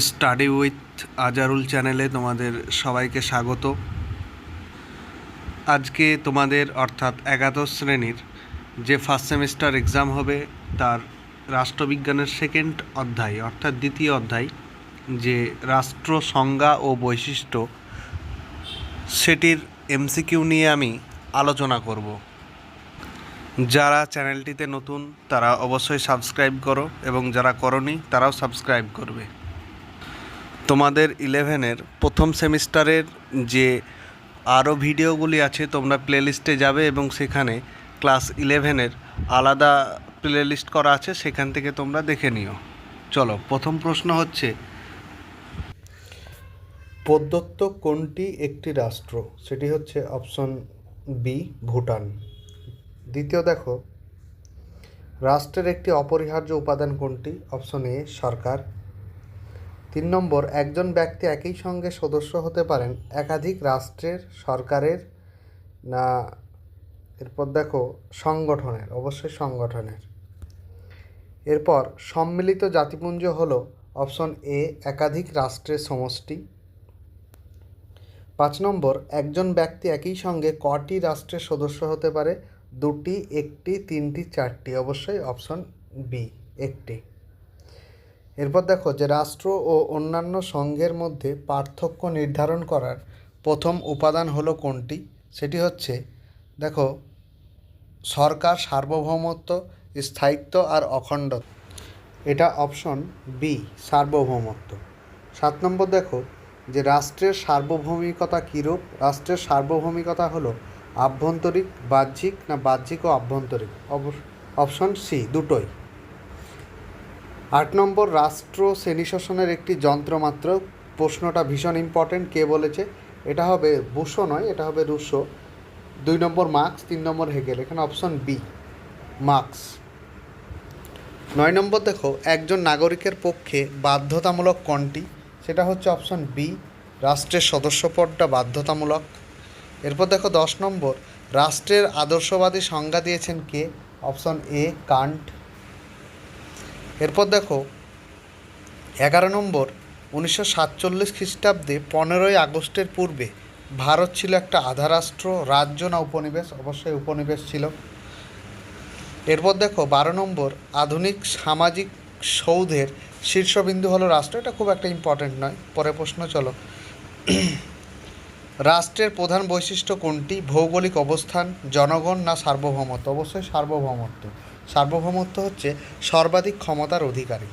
Study with Azharul চ্যানেলে তোমাদের সবাইকে স্বাগত। আজকে তোমাদের, অর্থাৎ একাদশ শ্রেণির যে ফার্স্ট সেমিস্টার এক্সাম হবে, তার রাষ্ট্রবিজ্ঞানের সেকেন্ড অধ্যায়, অর্থাৎ দ্বিতীয় অধ্যায়, যে রাষ্ট্র, সংজ্ঞা ও বৈশিষ্ট্য, সেটির এমসিকিউ নিয়ে আমি আলোচনা করব। যারা চ্যানেলটিতে নতুন, তারা অবশ্যই সাবস্ক্রাইব করো, এবং যারা করনি, তারাও সাবস্ক্রাইব করবে। তোমাদের ইলেভেনের প্রথম সেমিস্টারের যে আরও ভিডিওগুলি আছে, তোমরা প্লেলিস্টে যাবে এবং সেখানে ক্লাস ইলেভেনের আলাদা প্লেলিস্ট করা আছে, সেখান থেকে তোমরা দেখে নিও। চলো, প্রথম প্রশ্ন হচ্ছে, প্রদত্ত কোনটি একটি রাষ্ট্র? সেটি হচ্ছে অপশন বি ভুটান। দ্বিতীয় দেখো, রাষ্ট্রের একটি অপরিহার্য উপাদান কোনটি? অপশন এ সরকার। তিন নম্বর, একজন ব্যক্তি একই সঙ্গে সদস্য হতে পারেন। একাধিক রাষ্ট্রের সরকারের না, এরপর দেখো, সংগঠনের, অবশ্যই সংগঠনের। এরপর, সম্মিলিত জাতিপুঞ্জ হল অপশন এ, একাধিক রাষ্ট্রের সমষ্টি। পাঁচ নম্বর, একজন ব্যক্তি একই সঙ্গে কটি রাষ্ট্রের সদস্য হতে পারে? দুটি, একটি, তিনটি, চারটি, অবশ্যই অপশন বি, একটি। এরপর দেখো যে রাষ্ট্র ও অন্যান্য সংঘের মধ্যে পার্থক্য নির্ধারণ করার প্রথম উপাদান হলো কোনটি? সেটি হচ্ছে, দেখো, সরকার, সার্বভৌমত্ব, স্থায়িত্ব আর অখণ্ড এটা অপশন বি, সার্বভৌমত্ব। সাত নম্বর দেখো যে রাষ্ট্রের সার্বভৌমিকতা কীরূপ? রাষ্ট্রের সার্বভৌমিকতা হলো আভ্যন্তরিক, বাহ্যিক না বাহ্যিক ও আভ্যন্তরিক? অপশন সি, দুটোই। আট নম্বর রাষ্ট্র শ্রেণি শাসনের একটি যন্ত্র মাত্র। প্রশ্নটা ভীষণ ইম্পর্টেন্ট কে বলেছে? এটা হবে বুশো নয়, এটা হবে রুশো। দুই নম্বর মার্কস, তিন নম্বর হেগেল। এখানে অপশন বি মার্কস। নয় নম্বর দেখো, একজন নাগরিকের পক্ষে বাধ্যতামূলক কোনটি? সেটা হচ্ছে অপশন বি রাষ্ট্রের সদস্যপদটা বাধ্যতামূলক। এরপর দেখো দশ নম্বর, রাষ্ট্রের আদর্শবাদী সংজ্ঞা দিয়েছেন কে? Option A Kant. এরপর দেখো, এগারো নম্বর, উনিশশো সাতচল্লিশ খ্রিস্টাব্দে পনেরোই আগস্টের পূর্বে ভারত ছিল একটা আধারাষ্ট্র রাজ্য না উপনিবেশ? অবশ্যই উপনিবেশ ছিল। এরপর দেখো, বারো নম্বর, আধুনিক সামাজিক সৌধের শীর্ষবিন্দু হলো রাষ্ট্র। এটা খুব একটা ইম্পর্টেন্ট নয়। পরে প্রশ্ন, চলো। রাষ্ট্রের প্রধান বৈশিষ্ট্য কোনটি? ভৌগোলিক অবস্থান, জনগণ না সার্বভৌমত্ব? অবশ্যই সার্বভৌমত্ব। সার্বভৌমত্ব হচ্ছে সর্বাধিক ক্ষমতার অধিকারী।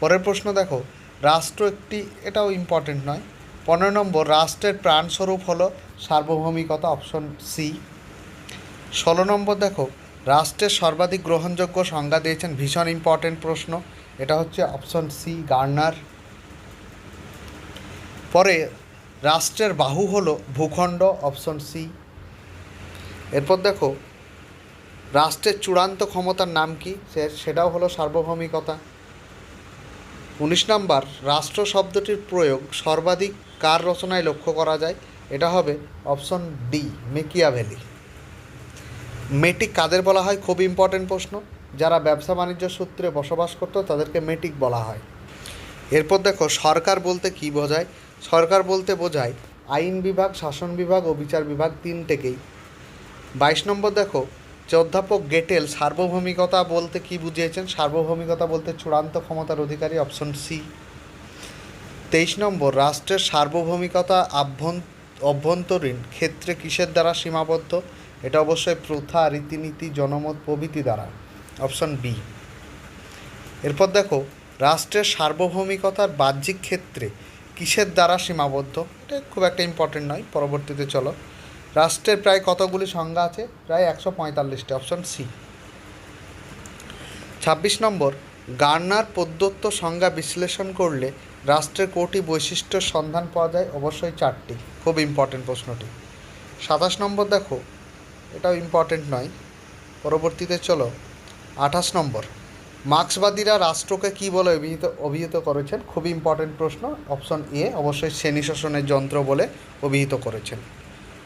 পরের প্রশ্ন দেখো, রাষ্ট্র একটি, এটাও ইম্পর্টেন্ট নয়। পনেরো নম্বর, রাষ্ট্রের প্রাণস্বরূপ হলো সার্বভৌমিকতা অপশন সি ষোলো নম্বর দেখো, রাষ্ট্রের সর্বাধিক গ্রহণযোগ্য সংজ্ঞা দিয়েছেন ভীষণ ইম্পর্টেন্ট প্রশ্ন, এটা হচ্ছে অপশন সি গার্নার পরে, রাষ্ট্রের বাহু হলো ভূখণ্ড অপশন সি এরপর দেখো রাষ্ট্রের চূড়ান্ত ক্ষমতার নাম কি? সেটাও হলো সার্বভৌমিকতা। উনিশ নম্বর, রাষ্ট্র শব্দটির প্রয়োগ সর্বাধিক কার রচনায় লক্ষ্য করা যায়? এটা হবে অপশন ডি, মেকিয়াভেলি। মেটিক কাদের বলা হয়? খুব ইম্পর্টেন্ট প্রশ্ন। যারা ব্যবসা বাণিজ্য সূত্রে বসবাস করতো, তাদেরকে মেটিক বলা হয়। এরপর দেখো, সরকার বলতে কি বোঝায়? সরকার বলতে বোঝায়, আইন বিভাগ, শাসন বিভাগ ও বিচার বিভাগ তিনটেকেই। বাইশ নম্বর দেখো যে অধ্যাপক গেটেল, সার্বভৌমিকতা বলতে কি বুঝিয়েছেন? সার্বভৌমিকতা বলতে চূড়ান্ত ক্ষমতার অধিকারী অপশন সি তেইশ নম্বর, রাষ্ট্রের সার্বভৌমিকতা অভ্যন্তরীণ ক্ষেত্রে কিসের দ্বারা সীমাবদ্ধ? এটা অবশ্যই প্রথা, রীতিনীতি, জনমত, প্রভৃতি দ্বারা। অপশন বি এরপর দেখো, রাষ্ট্রের সার্বভৌমিকতার বাহ্যিক ক্ষেত্রে কিসের দ্বারা সীমাবদ্ধ? এটা খুব একটা ইম্পর্টেন্ট নয়, পরবর্তীতে চলো। রাষ্ট্রের প্রায় কতগুলি সংজ্ঞা আছে? প্রায় একশো পঁয়তাল্লিশটি। Option C. ছাব্বিশ নম্বর, গার্নার প্রদত্ত সংজ্ঞা বিশ্লেষণ করলে রাষ্ট্রের কোটি বৈশিষ্ট্যের সন্ধান পাওয়া যায়? অবশ্যই চারটি। খুব ইম্পর্টেন্ট প্রশ্নটি। সাতাশ নম্বর দেখো, এটাও ইম্পর্টেন্ট নয়। পরবর্তীতে চলো। আঠাশ নম্বর, মার্ক্সবাদীরা রাষ্ট্রকে কী বলে অভিহিত অভিহিত করেছেন? খুবই ইম্পর্টেন্ট প্রশ্ন। অপশন এ অবশ্যই শ্রেণি শাসনের যন্ত্র বলে অভিহিত করেছেন।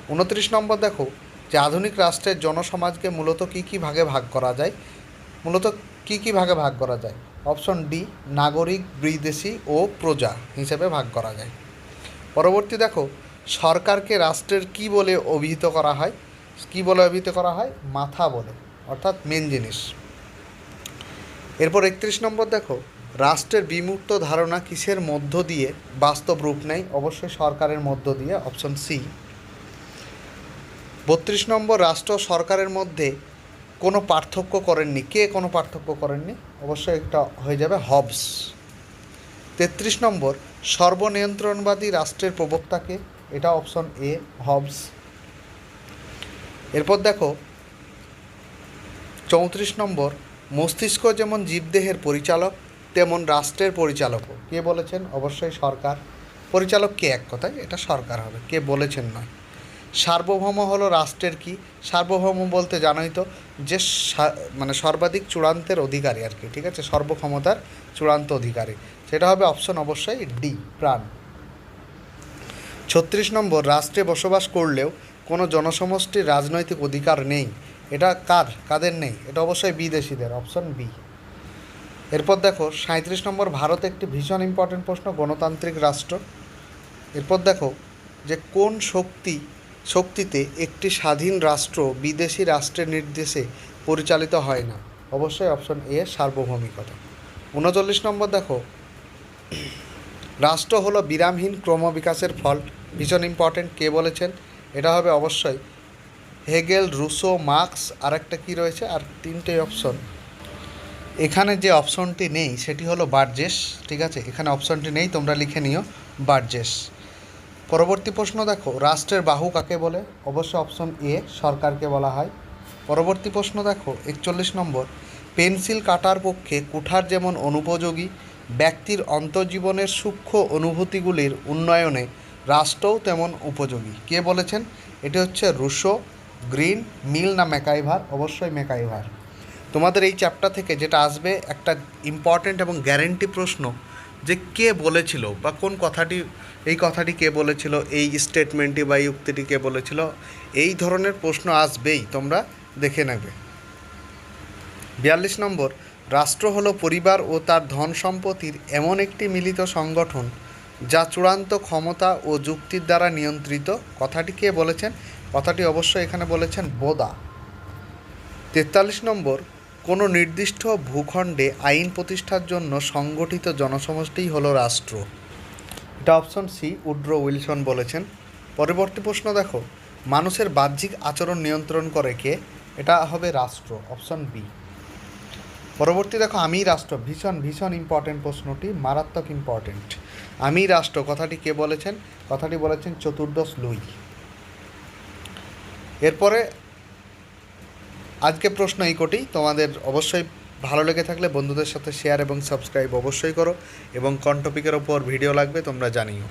উনত্রিশ নম্বর দেখো, যে আধুনিক রাষ্ট্রের জনসমাজকে মূলত কী কী ভাগে ভাগ করা যায়? মূলত কী কী ভাগে ভাগ করা যায়? অপশন ডি, নাগরিক, বিদেশি ও প্রজা হিসেবে ভাগ করা যায়। পরবর্তী দেখো, সরকারকে রাষ্ট্রের কি বলে অভিহিত করা হয়? কি বলে অভিহিত করা হয়? মাথা বলে, অর্থাৎ মেন জিনিস। এরপর একত্রিশ নম্বর দেখো, রাষ্ট্রের বিমূর্ত ধারণা কিসের মধ্য দিয়ে বাস্তব রূপ নেয়? অবশ্যই সরকারের মধ্য দিয়ে, অপশন সি। বত্রিশ নম্বর রাষ্ট্র সরকারের মধ্যে কোনো পার্থক্য করেননি। কে কোনো পার্থক্য করেননি? অবশ্যই একটা হয়ে যাবে হবস। তেত্রিশ নম্বর, সর্বনিয়ন্ত্রণবাদী রাষ্ট্রের প্রবক্তাকে এটা অপশন এ, হবস। এরপর দেখো, চৌত্রিশ নম্বর, মস্তিষ্ক যেমন জীবদেহের পরিচালক, তেমন রাষ্ট্রের পরিচালকও। কে বলেছেন? অবশ্যই সরকার। পরিচালক কে এক কথায়? এটা সরকার হবে। কে বলেছেন নয়। সার্বভৌম হলো রাষ্ট্রের কি? সার্বভৌম বলতে জানোই তো যে মানে সর্বাধিক চূড়ান্তের অধিকারী আর কি, ঠিক আছে? সর্বক্ষমতার চূড়ান্ত অধিকারী। সেটা হবে অপশন অবশ্যই ডি প্রাণ। ছত্রিশ নম্বর, রাষ্ট্রে বসবাস করলেও কোনো জনসমষ্টির রাজনৈতিক অধিকার নেই। এটা কার? কাদের নেই? এটা অবশ্যই বিদেশিদের অপশন বি এরপর দেখো সাঁত্রিশ নম্বর, ভারত একটি ভীষণ ইম্পর্টেন্ট প্রশ্ন, গণতান্ত্রিক রাষ্ট্র। এরপর দেখো যে কোন শক্তি শক্তিতে একটি স্বাধীন রাষ্ট্র বিদেশি রাষ্ট্রের নির্দেশে পরিচালিত হয় না। অবশ্যই অপশন এ সার্বভৌমিকতা। উনচল্লিশ নম্বর দেখো। রাষ্ট্র হলো বিরামহীন ক্রমবিকাশের ফল। ভীষণ ইম্পর্টেন্ট কে বলেছেন? এটা হবে অবশ্যই হেগেল, রুসো, মার্কস আর একটা কী রয়েছে? আর তিনটে অপশন এখানে যে অপশনটি নেই, সেটি হলো বার্জেস, ঠিক আছে? এখানে অপশনটি নেই, তোমরা লিখে নিও বার্জেস। পরবর্তী প্রশ্ন দেখো, রাষ্ট্রের বাহু কাকে বলে? অবশ্য অপশন এ সরকারকে বলা হয়। পরবর্তী প্রশ্ন দেখো, একচল্লিশ নম্বর, পেন্সিল কাটার পক্ষে কুঠার যেমন অনুপযোগী, ব্যক্তির অন্তর্জীবনের সূক্ষ্ম অনুভূতিগুলির উন্নয়নে রাষ্ট্রও তেমন উপযোগী। কে বলেছেন? এটি হচ্ছে রুশো, গ্রিন, মিল না ম্যাকাইভার? অবশ্যই ম্যাকাইভার। তোমাদের এই চ্যাপ্টার থেকে যেটা আসবে, একটা ইম্পর্ট্যান্ট এবং গ্যারেন্টি প্রশ্ন যে কে বলেছিল বা কোন কথাটি, এই কথাটি কে বলেছিল, এই স্টেটমেন্টটি বা এই উক্তিটি কে বলেছিল, এই ধরনের প্রশ্ন আসবেই, তোমরা দেখে নেবে। বিয়াল্লিশ নম্বর, রাষ্ট্র হলো পরিবার ও তার ধন সম্পত্তির এমন একটি মিলিত সংগঠন যা চূড়ান্ত ক্ষমতা ও যুক্তির দ্বারা নিয়ন্ত্রিত। কথাটি কে বলেছেন? কথাটি অবশ্যই এখানে বলেছেন বোদা। তেতাল্লিশ নম্বর কোনো নির্দিষ্ট ভূখণ্ডে আইন প্রতিষ্ঠার জন্য সংগঠিত জনসমষ্টিই হলো রাষ্ট্র। এটা অপশন সি উড্রো উইলসন বলেছেন। পরবর্তী প্রশ্ন দেখো, মানুষের বাহ্যিক আচরণ নিয়ন্ত্রণ করে কে? এটা হবে রাষ্ট্র অপশন বি পরবর্তী দেখো আমি রাষ্ট্র, ভীষণ ভীষণ ইম্পর্টেন্ট প্রশ্নটি, মারাত্মক ইম্পর্টেন্ট আমি রাষ্ট্র, কথাটি কে বলেছেন? কথাটি বলেছেন চতুর্দশ লুই। এরপরে আজকে প্রশ্ন এই কোটি। তোমাদের অবশ্যই ভালো লেগে থাকলে বন্ধুদের সাথে শেয়ার এবং সাবস্ক্রাইব অবশ্যই করো এবং কোন টপিকের ওপর ভিডিও লাগবে তোমরা জানিও।